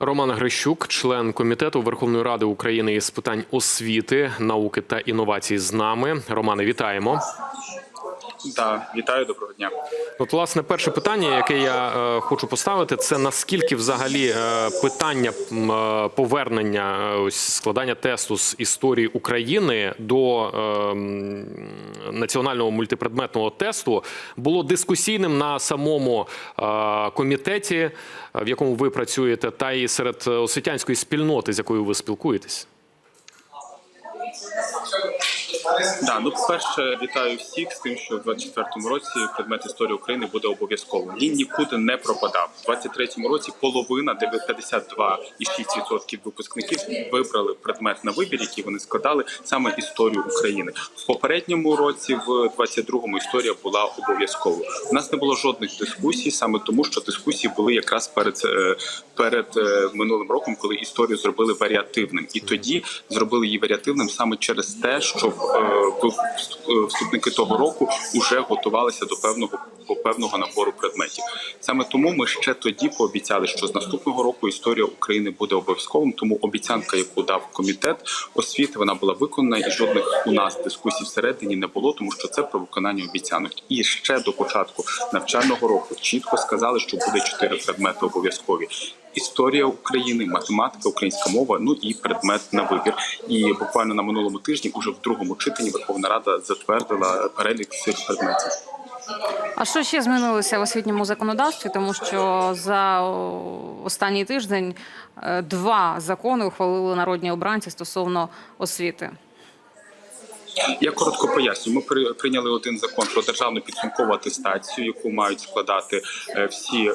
Роман Грищук, член комітету Верховної Ради України із питань освіти, науки та інновацій, з нами. Романе, вітаємо. Да, вітаю, доброго дня. От, власне, перше питання, яке я е, хочу поставити, це наскільки взагалі е, питання е, повернення е, ось складання тесту з історії України до е, національного мультипредметного тесту було дискусійним на самому е, комітеті, е, в якому ви працюєте, та і серед е, освітянської спільноти, з якою ви спілкуєтесь. Да, ну по-перше, вітаю всіх з тим, що в 24-му році предмет історії України буде обов'язковим. Він нікуди не пропадав. У 23-му році половина, де 52,6% випускників вибрали предмет на вибір, який вони складали саме історію України. В попередньому році, в 22-му, історія була обов'язковою. У нас не було жодних дискусій, саме тому, що дискусії були якраз перед е, перед е, минулим роком, коли історію зробили варіативним, і тоді зробили її варіативним саме через те, що е, е, вступники того року вже готувалися до певного до певного набору предметів. Саме тому ми ще тоді пообіцяли, що з наступного року історія України буде обов'язковим. Тому обіцянка, яку дав комітет освіти, вона була виконана, і жодних у нас дискусій всередині не було, тому що це про виконання обіцянок. І ще до початку навчального року чітко сказали, що буде чотири предмети обов'язкові. Історія України, математика, українська мова, ну і предмет на вибір. І буквально на минулому тижні, уже в другому читанні, Верховна Рада затвердила перелік цих предметів. А що ще змінилося в освітньому законодавстві? Тому що за останній тиждень е, два закони ухвалили народні обранці стосовно освіти. Я коротко поясню. Ми при- прийняли один закон про державну підсумкову атестацію, яку мають складати е, всі, е,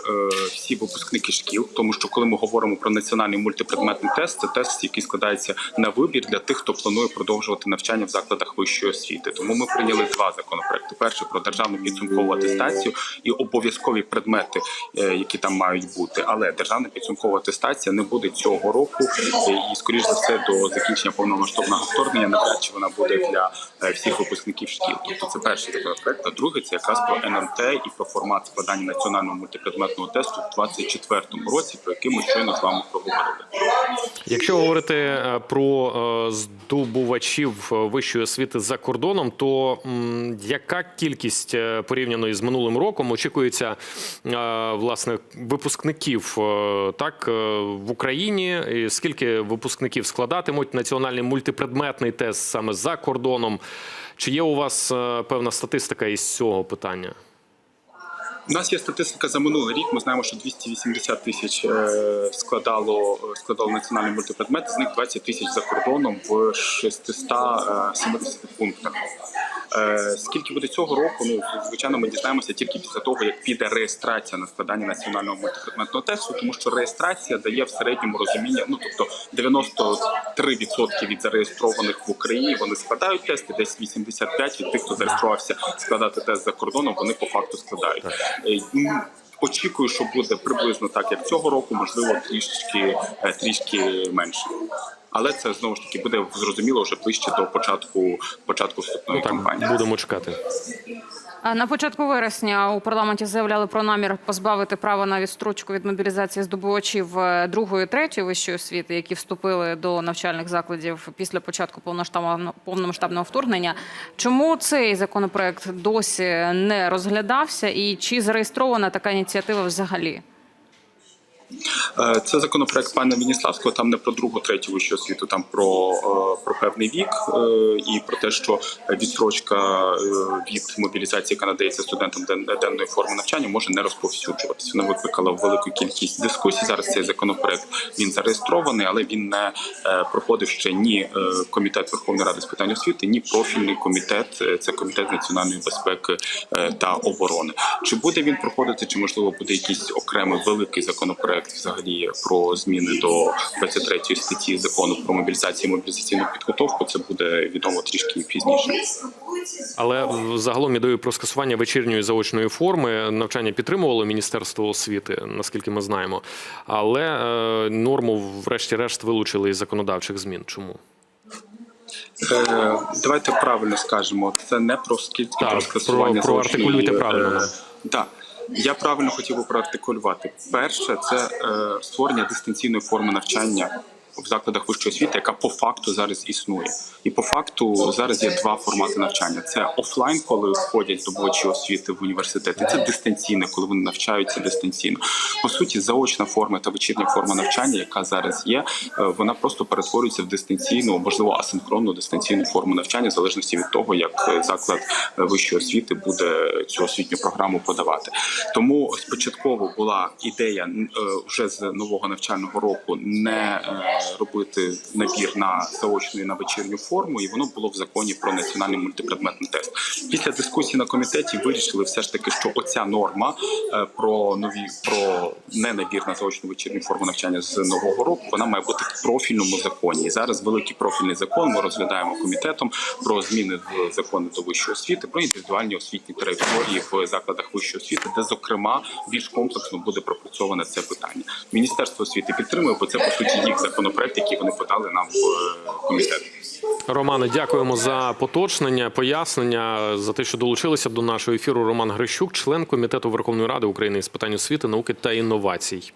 всі випускники шкіл. Тому що коли ми говоримо про національний мультипредметний тест, це тест, який складається на вибір для тих, хто планує продовжувати навчання в закладах вищої освіти. Тому ми прийняли два законопроекти: перший про державну підсумкову атестацію і обов'язкові предмети, е, які там мають бути. Але державна підсумкова атестація не буде цього року, і скоріш за все до закінчення повномасштабного вторгнення навряд чи вона буде для всіх випускників шкіл. Тобто це перший законопроект, а другий це якраз про НМТ і про формат складання національного мультипредметного тесту в 24-му році, про який ми щойно з вами проговорили. Якщо говорити е, про е, здобувачів е, вищої освіти за кордоном, то яка кількість е, порівняно із минулим роком очікується е, власне випускників е, так е, в Україні? Скільки випускників складатимуть національний мультипредметний тест саме за кордоном? Чи є у вас е, певна статистика із цього питання? У нас є статистика за минулий рік. Ми знаємо, що 280 тисяч е, складало складало національний мультипредмет. З них 20 тисяч за кордоном в 670 пунктах. Е, Скільки буде цього року? Ну звичайно, ми дізнаємося тільки після того, як піде реєстрація на складання національного мультипредметного тесту, тому що реєстрація дає в середньому розуміння. Ну тобто 93% від зареєстрованих в Україні вони складають тести, десь 85% від тих, хто зареєструвався складати тест за кордоном, вони по факту складають. Е, Очікую, що буде приблизно так, як цього року, можливо, трішки е, трішки менше. Але це знову ж таки буде зрозуміло вже ближче до початку початку вступної кампанії. Будемо чекати. На початку вересня у парламенті заявляли про намір позбавити права на відстрочку від мобілізації здобувачів е, другої, третьої вищої освіти, які вступили до навчальних закладів після початку повномасштабного вторгнення. Чому цей законопроект досі не розглядався, і чи зареєстрована така ініціатива взагалі? Е, Це законопроект пана Веніславського. Там не про другу, третю вищу освіту, там про, е, про певний вік е, і про те, що відстрочка від мобілізації, яка надається студентам ден- денної форми навчання, може не розповсюджуватися. Вона викликала велику кількість дискусій. Зараз цей законопроект він зареєстрований, але він не проходив ще ні комітет Верховної Ради з питань освіти, ні профільний комітет. Це комітет національної безпеки та оборони. Чи буде він проходити, чи можливо буде якийсь окремий великий законопроект взагалі про зміни до 23 статті закону про мобілізацію і мобілізаційну підготовку? Це буде відомо трішки пізніше. Але загалом ідею про скасування вечірньої заочної форми навчання підтримувало Міністерство освіти, наскільки ми знаємо. Але е, норму, врешті-решт, вилучили із законодавчих змін. Чому? Е, давайте правильно скажемо. Це не про скільки Так, про скасування про- про артикулюйте правильно, е, да. Я правильно хотів би проартикулювати. Перше, це е, створення дистанційної форми навчання в закладах вищої освіти, яка по факту зараз існує. І по факту зараз є два формати навчання: це офлайн, коли входять здобувачі освіти в університети. Це дистанційне, коли вони навчаються дистанційно. По суті, заочна форма та вечірня форма навчання, яка зараз є, е, вона просто перетворюється в дистанційну, можливо, асинхронну дистанційну форму навчання, в залежності від того, як е, заклад е, вищої освіти буде цю освітню програму подавати. Тому спочатково була ідея вже з нового навчального року не робити набір на заочну і на вечірню форму, і воно було в законі про національний мультипредметний тест. Після дискусії на комітеті вирішили все ж таки, що оця норма е, про нові про не набір на заочну вечірню форму навчання з нового року, вона має бути в профільному законі. І зараз великий профільний закон ми розглядаємо комітетом про зміни в закони до вищої освіти, про індивідуальні освітні території в закладах вищої освіти, де зокрема більш комплексно буде пропрацьоване це питання. Міністерство освіти підтримує, бо це по суті їх законопроект, який вони подали нам в е, комітет. Романе, дякуємо за поточнення, пояснення за те, що долучилися до нашого ефіру. Роман Грищук, член комітету Верховної Ради України з питань освіти, науки та інновацій.